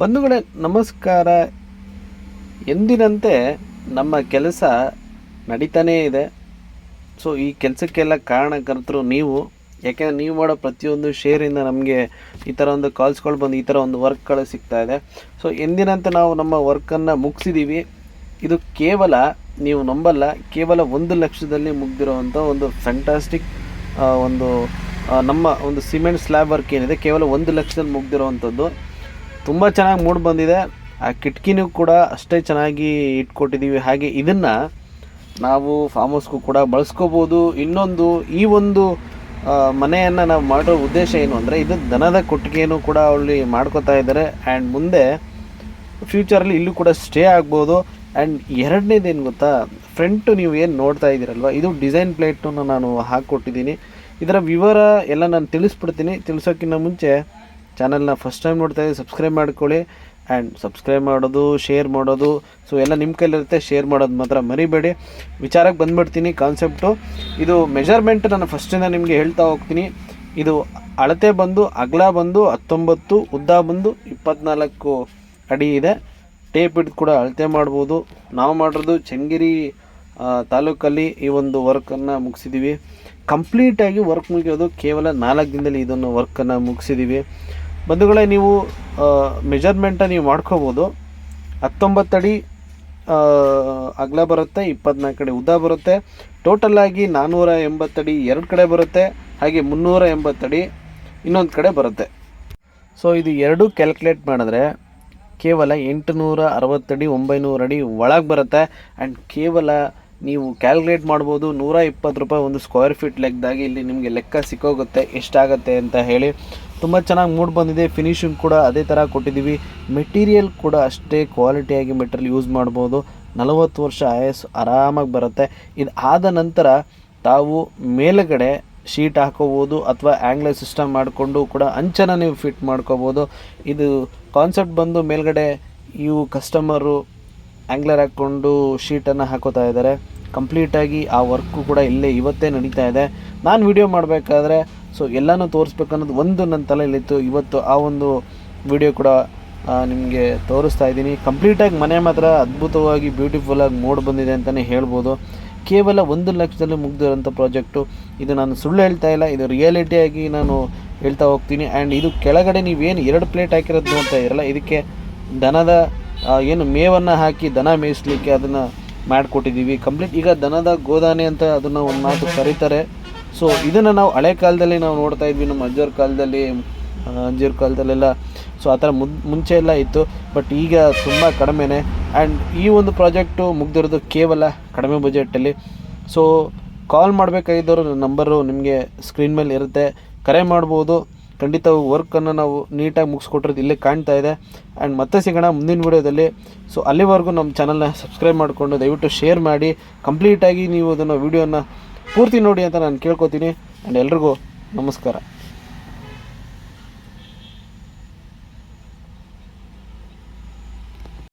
ಬಂಧುಗಳೇ, ನಮಸ್ಕಾರ. ಎಂದಿನಂತೆ ನಮ್ಮ ಕೆಲಸ ನಡೀತಾನೇ ಇದೆ. ಸೊ ಈ ಕೆಲಸಕ್ಕೆಲ್ಲ ಕಾರಣಕರ್ತರು ನೀವು. ಯಾಕೆಂದರೆ ನೀವು ಮಾಡೋ ಪ್ರತಿಯೊಂದು ಶೇರಿಂದ ನಮಗೆ ಈ ಥರ ಒಂದು ಕಾಲ್ಸ್ಗಳು ಬಂದು ಈ ಥರ ಒಂದು ವರ್ಕ್ಗಳು ಸಿಗ್ತಾ ಇದೆ. ಸೊ ಎಂದಿನಂತೆ ನಾವು ನಮ್ಮ ವರ್ಕನ್ನು ಮುಗಿಸಿದ್ದೀವಿ ಇದು ಕೇವಲ, ನೀವು ನಂಬಲ್ಲ, ಕೇವಲ ಒಂದು ಲಕ್ಷದಲ್ಲಿ ಮುಗ್ದಿರೋವಂಥ ಒಂದು ಫ್ಯಾಂಟಾಸ್ಟಿಕ್ ಒಂದು ನಮ್ಮ ಒಂದು ಸಿಮೆಂಟ್ ಸ್ಲ್ಯಾಬ್ ವರ್ಕ್ ಏನಿದೆ, ಕೇವಲ ಒಂದು ಲಕ್ಷದಲ್ಲಿ ಮುಗ್ದಿರೋವಂಥದ್ದು ತುಂಬ ಚೆನ್ನಾಗಿ ಮೂಡ್ ಬಂದಿದೆ. ಆ ಕಿಟಕಿನೂ ಕೂಡ ಅಷ್ಟೇ ಚೆನ್ನಾಗಿ ಇಟ್ಕೊಟ್ಟಿದ್ದೀವಿ ಹಾಗೆ ಇದನ್ನು ನಾವು ಫಾರ್ಮ್ ಹೌಸ್ಗೂ ಕೂಡ ಬಳಸ್ಕೋಬೋದು. ಇನ್ನೊಂದು, ಈ ಒಂದು ಮನೆಯನ್ನು ನಾವು ಮಾಡೋ ಉದ್ದೇಶ ಏನು ಅಂದರೆ, ಇದು ದನದ ಕೊಟ್ಟಿಗೆಯನ್ನು ಕೂಡ ಅಲ್ಲಿ ಮಾಡ್ಕೋತಾ ಇದ್ದಾರೆ ಆ್ಯಂಡ್ ಮುಂದೆ ಫ್ಯೂಚರಲ್ಲಿ ಇಲ್ಲೂ ಕೂಡ ಸ್ಟೇ ಆಗ್ಬೋದು. ಆ್ಯಂಡ್ ಎರಡನೇದೇನು ಗೊತ್ತಾ ಫ್ರಂಟು ನೀವು ಏನು ನೋಡ್ತಾ ಇದ್ದೀರಲ್ವ, ಇದು ಡಿಸೈನ್ ಪ್ಲೇಟನ್ನು ನಾನು ಹಾಕ್ಕೊಟ್ಟಿದ್ದೀನಿ. ಇದರ ವಿವರ ಎಲ್ಲ ನಾನು ತಿಳಿಸ್ಬಿಡ್ತೀನಿ. ತಿಳಿಸೋಕ್ಕಿಂತ ಮುಂಚೆ ಚಾನಲ್ನ ಫಸ್ಟ್ ಟೈಮ್ ನೋಡ್ತಾ ಇದ್ದೀವಿ ಸಬ್ಸ್ಕ್ರೈಬ್ ಮಾಡ್ಕೊಳ್ಳಿ ಆ್ಯಂಡ್ ಸಬ್ಸ್ಕ್ರೈಬ್ ಮಾಡೋದು ಶೇರ್ ಮಾಡೋದು ಸೊ ಎಲ್ಲ ನಿಮ್ಮ ಕೈಲಿರುತ್ತೆ ಶೇರ್ ಮಾಡೋದು ಮಾತ್ರ ಮರಿಬೇಡಿ. ವಿಚಾರಕ್ಕೆ ಬಂದ್ಬಿಡ್ತೀನಿ ಕಾನ್ಸೆಪ್ಟು ಇದು ಮೆಜರ್ಮೆಂಟ್ ನಾನು ಫಸ್ಟಿಂದ ನಿಮಗೆ ಹೇಳ್ತಾ ಹೋಗ್ತೀನಿ. ಇದು ಅಳತೆ ಬಂದು, ಅಗಲ ಬಂದು, ಹತ್ತೊಂಬತ್ತು, ಉದ್ದ ಬಂದು, ಇಪ್ಪತ್ನಾಲ್ಕು ಅಡಿ ಇದೆ. ಟೇಪ್ ಹಿಡಿದು ಕೂಡ ಅಳತೆ ಮಾಡ್ಬೋದು. ನಾವು ಮಾಡಿರೋದು ಚನ್ನಗಿರಿ ತಾಲೂಕಲ್ಲಿ ಈ ಒಂದು ವರ್ಕನ್ನು ಮುಗಿಸಿದ್ದೀವಿ ಕಂಪ್ಲೀಟಾಗಿ ವರ್ಕ್ ಮುಗಿಯೋದು ಕೇವಲ ನಾಲ್ಕು ದಿನದಲ್ಲಿ ಇದನ್ನು ವರ್ಕನ್ನು ಮುಗಿಸಿದ್ದೀವಿ ಬಂಧುಗಳೇ, ನೀವು ಮೆಜರ್ಮೆಂಟ ನೀವು ಮಾಡ್ಕೋಬೋದು. ಹತ್ತೊಂಬತ್ತಡಿ ಅಗಲ ಬರುತ್ತೆ, ಇಪ್ಪತ್ನಾಲ್ಕು ಕಡೆ ಉದ್ದ ಬರುತ್ತೆ. ಟೋಟಲಾಗಿ ನಾನ್ನೂರ ಎಂಬತ್ತಡಿ ಎರಡು ಕಡೆ ಬರುತ್ತೆ, ಹಾಗೆ ಮುನ್ನೂರ ಎಂಬತ್ತಡಿ ಇನ್ನೊಂದು ಕಡೆ ಬರುತ್ತೆ. ಸೊ ಇದು ಎರಡು ಕ್ಯಾಲ್ಕುಲೇಟ್ ಮಾಡಿದ್ರೆ ಕೇವಲ ಎಂಟುನೂರ ಅರವತ್ತಡಿ ಒಂಬೈನೂರು ಅಡಿ ಒಳಗೆ ಬರುತ್ತೆ. ಆ್ಯಂಡ್ ಕೇವಲ ನೀವು ಕ್ಯಾಲ್ಕುಲೇಟ್ ಮಾಡ್ಬೋದು, ನೂರ ಇಪ್ಪತ್ತು ರೂಪಾಯಿ ಒಂದು ಸ್ಕ್ವೇರ್ ಫೀಟ್ ಲೆಕ್ಕದಾಗಿ ಇಲ್ಲಿ ನಿಮಗೆ ಲೆಕ್ಕ ಸಿಕ್ಕೋಗುತ್ತೆ, ಎಷ್ಟಾಗುತ್ತೆ ಅಂತ ಹೇಳಿ. ತುಂಬ ಚೆನ್ನಾಗಿ ಮೂಡ್ ಬಂದಿದೆ. ಫಿನಿಶಿಂಗ್ ಕೂಡ ಅದೇ ಥರ ಕೊಟ್ಟಿದ್ದೀವಿ ಮೆಟೀರಿಯಲ್ ಕೂಡ ಅಷ್ಟೇ ಕ್ವಾಲಿಟಿಯಾಗಿ ಮೆಟೀರಿಯಲ್ ಯೂಸ್ ಮಾಡ್ಬೋದು. ನಲವತ್ತು ವರ್ಷ ಆಯಸ್ ಆರಾಮಾಗಿ ಬರುತ್ತೆ. ಇದು ಆದ ನಂತರ ತಾವು ಮೇಲುಗಡೆ ಶೀಟ್ ಹಾಕೋಬೋದು ಅಥವಾ ಆ್ಯಂಗ್ಲರ್ ಸಿಸ್ಟಮ್ ಮಾಡಿಕೊಂಡು ಕೂಡ ಅಂಚನ ನೀವು ಫಿಟ್ ಮಾಡ್ಕೋಬೋದು. ಇದು ಕಾನ್ಸೆಪ್ಟ್ ಬಂದು ಮೇಲ್ಗಡೆ ಇವು ಕಸ್ಟಮರು ಆ್ಯಂಗ್ಲರ್ ಹಾಕ್ಕೊಂಡು ಶೀಟನ್ನು ಹಾಕೋತಾ ಇದ್ದಾರೆ. ಕಂಪ್ಲೀಟಾಗಿ ಆ ವರ್ಕು ಕೂಡ ಇಲ್ಲೇ ಇವತ್ತೇ ನಡೀತಾ ಇದೆ. ನಾನು ವಿಡಿಯೋ ಮಾಡಬೇಕಾದ್ರೆ ಸೊ ಎಲ್ಲನೂ ತೋರಿಸ್ಬೇಕನ್ನೋದು ಒಂದು ನನ್ನ ತಲೆಯಲ್ಲಿತ್ತು. ಇವತ್ತು ಆ ಒಂದು ವಿಡಿಯೋ ಕೂಡ ನಿಮಗೆ ತೋರಿಸ್ತಾ ಇದ್ದೀನಿ. ಕಂಪ್ಲೀಟಾಗಿ ಮನೆ ಮಾತ್ರ ಅದ್ಭುತವಾಗಿ ಬ್ಯೂಟಿಫುಲ್ಲಾಗಿ ಮೂಡ್ ಬಂದಿದೆ ಅಂತಲೇ ಹೇಳ್ಬೋದು. ಕೇವಲ ಒಂದು ಲಕ್ಷದಲ್ಲಿ ಮುಗ್ದಿರೋಂಥ ಪ್ರಾಜೆಕ್ಟು ಇದು ನಾನು ಸುಳ್ಳು ಹೇಳ್ತಾ ಇಲ್ಲ. ಇದು ರಿಯಾಲಿಟಿಯಾಗಿ ನಾನು ಹೇಳ್ತಾ ಹೋಗ್ತೀನಿ. ಆ್ಯಂಡ್ ಇದು ಕೆಳಗಡೆ ನೀವೇನು ಎರಡು ಪ್ಲೇಟ್ ಹಾಕಿರೋದು ನೋಡ್ತಾ ಇರಲ್ಲ. ಇದಕ್ಕೆ ದನದ ಏನು ಮೇವನ್ನು ಹಾಕಿ ದನ ಮೇಯಿಸ್ಲಿಕ್ಕೆ ಅದನ್ನು ಮಾಡಿಕೊಟ್ಟಿದ್ದೀವಿ. ಕಂಪ್ಲೀಟ್ ಈಗ ದನದ ಗೋದಾನೆ ಅಂತ ಅದನ್ನು ಒಂದು ಮಾತು ಕರೀತಾರೆ. ಸೊ ಇದನ್ನು ನಾವು ಹಳೆ ಕಾಲದಲ್ಲಿ ನಾವು ನೋಡ್ತಾ ಇದ್ವಿ, ನಮ್ಮ ಅಜ್ಜೋರ ಕಾಲದಲ್ಲಿ ಅಜ್ಜಿಯವ್ರ ಕಾಲದಲ್ಲೆಲ್ಲ. ಸೊ ಆ ಥರ ಮುದ್ ಮುಂಚೆ ಎಲ್ಲ ಇತ್ತು ಬಟ್ ಈಗ ತುಂಬ ಕಡಿಮೆನೇ. ಆ್ಯಂಡ್ ಈ ಒಂದು ಪ್ರಾಜೆಕ್ಟು ಮುಗ್ದಿರೋದು ಕೇವಲ ಕಡಿಮೆ ಬಜೆಟಲ್ಲಿ ಸೊ ಕಾಲ್ ಮಾಡಬೇಕಾಗಿದ್ದವರು ನಂಬರು ನಿಮಗೆ ಸ್ಕ್ರೀನ್ ಮೇಲೆ ಇರುತ್ತೆ. ಕರೆ ಮಾಡ್ಬೋದು. ಖಂಡಿತ ವರ್ಕನ್ನು ನಾವು ನೀಟಾಗಿ ಮುಗಿಸ್ಕೊಟ್ಟಿರೋದು ಇಲ್ಲೇ ಕಾಣ್ತಾ ಇದೆ. ಆ್ಯಂಡ್ ಮತ್ತೆ ಸಿಗೋಣ ಮುಂದಿನ ವೀಡಿಯೋದಲ್ಲಿ. ಸೊ ಅಲ್ಲಿವರೆಗೂ ನಮ್ಮ ಚಾನಲ್ನ ಸಬ್ಸ್ಕ್ರೈಬ್ ಮಾಡಿಕೊಂಡು ದಯವಿಟ್ಟು ಶೇರ್ ಮಾಡಿ. ಕಂಪ್ಲೀಟಾಗಿ ನೀವು ಅದನ್ನು ವೀಡಿಯೋನ ಪೂರ್ತಿ ನೋಡಿ ಅಂತ ನಾನು ಕೇಳ್ಕೊತೀನಿ. ಆ್ಯಂಡ್ ಎಲ್ರಿಗೂ ನಮಸ್ಕಾರ.